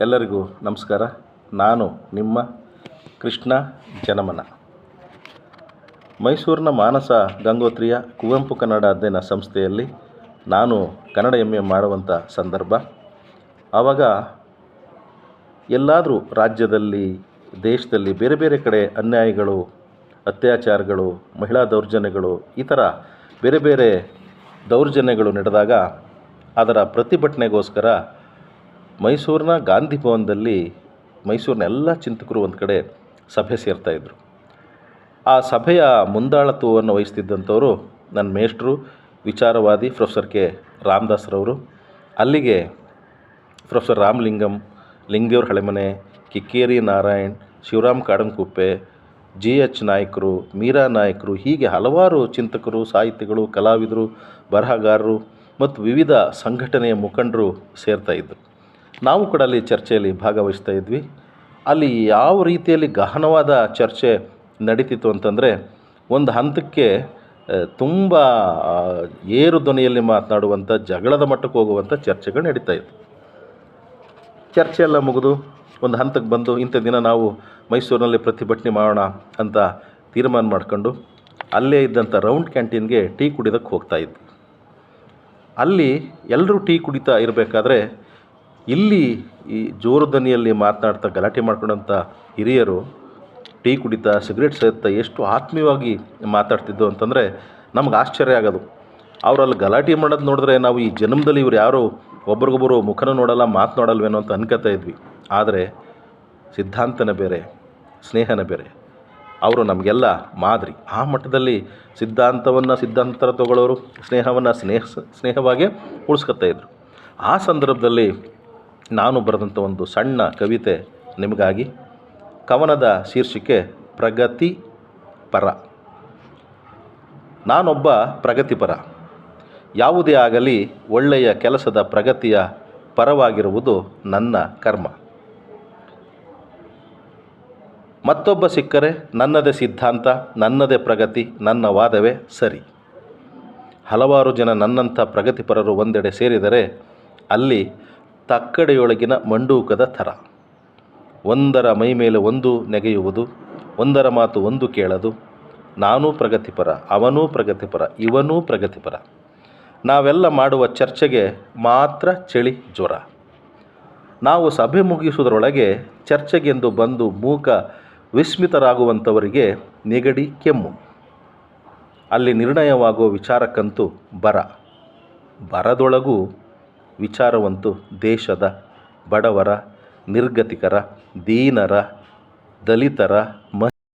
ಎಲ್ಲರಿಗೂ ನಮಸ್ಕಾರ. ನಾನು ನಿಮ್ಮ ಕೃಷ್ಣ ಜನಮನ. ಮೈಸೂರಿನ ಮಾನಸ ಗಂಗೋತ್ರಿಯ ಕುವೆಂಪು ಕನ್ನಡ ಅಧ್ಯಯನ ಸಂಸ್ಥೆಯಲ್ಲಿ ನಾನು ಕನ್ನಡ ಎಂ ಎ ಮಾಡುವಂಥ ಸಂದರ್ಭ. ಆವಾಗ ಎಲ್ಲಾದರೂ ರಾಜ್ಯದಲ್ಲಿ, ದೇಶದಲ್ಲಿ ಬೇರೆ ಬೇರೆ ಕಡೆ ಅನ್ಯಾಯಗಳು, ಅತ್ಯಾಚಾರಗಳು, ಮಹಿಳಾ ದೌರ್ಜನ್ಯಗಳು, ಈ ಥರ ಬೇರೆ ಬೇರೆ ದೌರ್ಜನ್ಯಗಳು ನಡೆದಾಗ ಅದರ ಪ್ರತಿಭಟನೆಗೋಸ್ಕರ ಮೈಸೂರಿನ ಗಾಂಧಿ ಭವನದಲ್ಲಿ ಮೈಸೂರಿನ ಎಲ್ಲ ಚಿಂತಕರು ಒಂದು ಕಡೆ ಸಭೆ ಸೇರ್ತಾಯಿದ್ರು ಆ ಸಭೆಯ ಮುಂದಾಳತ್ವವನ್ನು ವಹಿಸ್ತಿದ್ದಂಥವರು ನನ್ನ ಮೇಷ್ಟ್ರು, ವಿಚಾರವಾದಿ ಪ್ರೊಫೆಸರ್ ಕೆ. ರಾಮದಾಸ್ರವರು ಅಲ್ಲಿಗೆ professor Ramalingam Lingadevru Halemane, Kikkeri Narayan, Shivaram Kadankuppe G H ನಾಯಕರು, ಮೀರಾ ನಾಯಕರು, ಹೀಗೆ ಹಲವಾರು ಚಿಂತಕರು, ಸಾಹಿತಿಗಳು, ಕಲಾವಿದರು, ಬರಹಗಾರರು ಮತ್ತು ವಿವಿಧ ಸಂಘಟನೆಯ ಮುಖಂಡರು ಸೇರ್ತಾ ಇದ್ದರು ನಾವು ಕೂಡ ಅಲ್ಲಿ ಚರ್ಚೆಯಲ್ಲಿ ಭಾಗವಹಿಸ್ತಾ ಇದ್ವಿ. ಅಲ್ಲಿ ಯಾವ ರೀತಿಯಲ್ಲಿ ಗಹನವಾದ ಚರ್ಚೆ ನಡೀತಿತ್ತು ಅಂತಂದರೆ, ಒಂದು ಹಂತಕ್ಕೆ ತುಂಬ ಏರು ಧ್ವನಿಯಲ್ಲಿ ಮಾತನಾಡುವಂಥ ಜಗಳದ ಮಟ್ಟಕ್ಕೆ ಹೋಗುವಂಥ ಚರ್ಚೆಗಳು ನಡೀತಾ ಇತ್ತು. ಚರ್ಚೆ ಎಲ್ಲ ಮುಗಿದು, ಒಂದು ಹಂತಕ್ಕೆ ಬಂದು, ಇಂಥ ದಿನ ನಾವು ಮೈಸೂರಿನಲ್ಲಿ ಪ್ರತಿಭಟನೆ ಮಾಡೋಣ ಅಂತ ತೀರ್ಮಾನ ಮಾಡ್ಕೊಂಡು, ಅಲ್ಲೇ ಇದ್ದಂಥ ರೌಂಡ್ ಕ್ಯಾಂಟೀನ್ಗೆ ಟೀ ಕುಡಿಯೋದಕ್ಕೆ ಹೋಗ್ತಾ ಇದ್ವಿ. ಅಲ್ಲಿ ಎಲ್ಲರೂ ಟೀ ಕುಡಿತಾ ಇರಬೇಕಾದ್ರೆ ಇಲ್ಲಿ ಈ ಜೋರು ದನಿಯಲ್ಲಿ ಮಾತನಾಡ್ತಾ ಗಲಾಟೆ ಮಾಡ್ಕೊಂಡಂಥ ಹಿರಿಯರು, ಟೀ ಕುಡಿತಾ, ಸಿಗರೇಟ್ ಸೇರ್ತಾ ಎಷ್ಟು ಆತ್ಮೀಯವಾಗಿ ಮಾತಾಡ್ತಿದ್ದು ಅಂತಂದರೆ ನಮ್ಗೆ ಆಶ್ಚರ್ಯ ಆಗೋದು. ಅವರಲ್ಲಿ ಗಲಾಟೆ ಮಾಡೋದು ನೋಡಿದ್ರೆ ನಾವು ಈ ಜನ್ಮದಲ್ಲಿ ಇವ್ರು ಯಾರು ಒಬ್ರಿಗೊಬ್ಬರು ಮುಖನೂ ನೋಡಲ್ಲ ಮಾತನಾಡಲ್ವೇನೋ ಅಂತ ಅನ್ಕೋತಾ ಇದ್ವಿ. ಆದರೆ ಸಿದ್ಧಾಂತನ ಬೇರೆ, ಸ್ನೇಹನ ಬೇರೆ. ಅವರು ನಮಗೆಲ್ಲ ಮಾದರಿ. ಆ ಮಟ್ಟದಲ್ಲಿ ಸಿದ್ಧಾಂತವನ್ನು ಸಿದ್ಧಾಂತ ತಗೊಳ್ಳೋರು, ಸ್ನೇಹವನ್ನು ಸ್ನೇಹ ಸ್ನೇಹವಾಗಿ ಉಳಿಸ್ಕೊತಾ ಇದ್ರು. ಆ ಸಂದರ್ಭದಲ್ಲಿ ನಾನು ಬರೆದಂಥ ಒಂದು ಸಣ್ಣ ಕವಿತೆ ನಿಮಗಾಗಿ. ಕವನದ ಶೀರ್ಷಿಕೆ ಪ್ರಗತಿ ಪರ. ನಾನೊಬ್ಬ ಪ್ರಗತಿಪರ ಯಾವುದೇ ಆಗಲಿ ಒಳ್ಳೆಯ ಕೆಲಸದ ಪ್ರಗತಿಯ ಪರವಾಗಿರುವುದು ನನ್ನ ಕರ್ಮ. ಮತ್ತೊಬ್ಬ ಸಿಕ್ಕರೆ ನನ್ನದೇ ಸಿದ್ಧಾಂತ, ನನ್ನದೇ ಪ್ರಗತಿ, ನನ್ನ ವಾದವೇ ಸರಿ. ಹಲವಾರು ಜನ ನನ್ನಂಥ ಪ್ರಗತಿಪರರು ಒಂದೆಡೆ ಸೇರಿದರೆ ಅಲ್ಲಿ ತಕ್ಕಡೆಯೊಳಗಿನ ಮಂಡೂಕದ ಥರ. ಒಂದರ ಮೈ ಮೇಲೆ ಒಂದು ನೆಗೆಯುವುದು, ಒಂದರ ಮಾತು ಒಂದು ಕೇಳದು. ನಾನೂ ಪ್ರಗತಿಪರ, ಅವನೂ ಪ್ರಗತಿಪರ, ಇವನೂ ಪ್ರಗತಿಪರ. ನಾವೆಲ್ಲ ಮಾಡುವ ಚರ್ಚೆಗೆ ಮಾತ್ರ ಚಳಿ ಜ್ವರ. ನಾವು ಸಭೆ ಮುಗಿಸುವುದರೊಳಗೆ ಚರ್ಚೆಗೆಂದು ಬಂದು ಮೂಕ ವಿಸ್ಮಿತರಾಗುವಂಥವರಿಗೆ ನೆಗಡಿ ಕೆಮ್ಮು. ಅಲ್ಲಿ ನಿರ್ಣಯವಾಗುವ ವಿಚಾರಕ್ಕಂತೂ ಬರ. ಬರದೊಳಗೂ ವಿಚಾರವಂತೂ ದೇಶದ ಬಡವರ ನಿರ್ಗತಿಕರ ದೀನರ ದಲಿತರ ಮ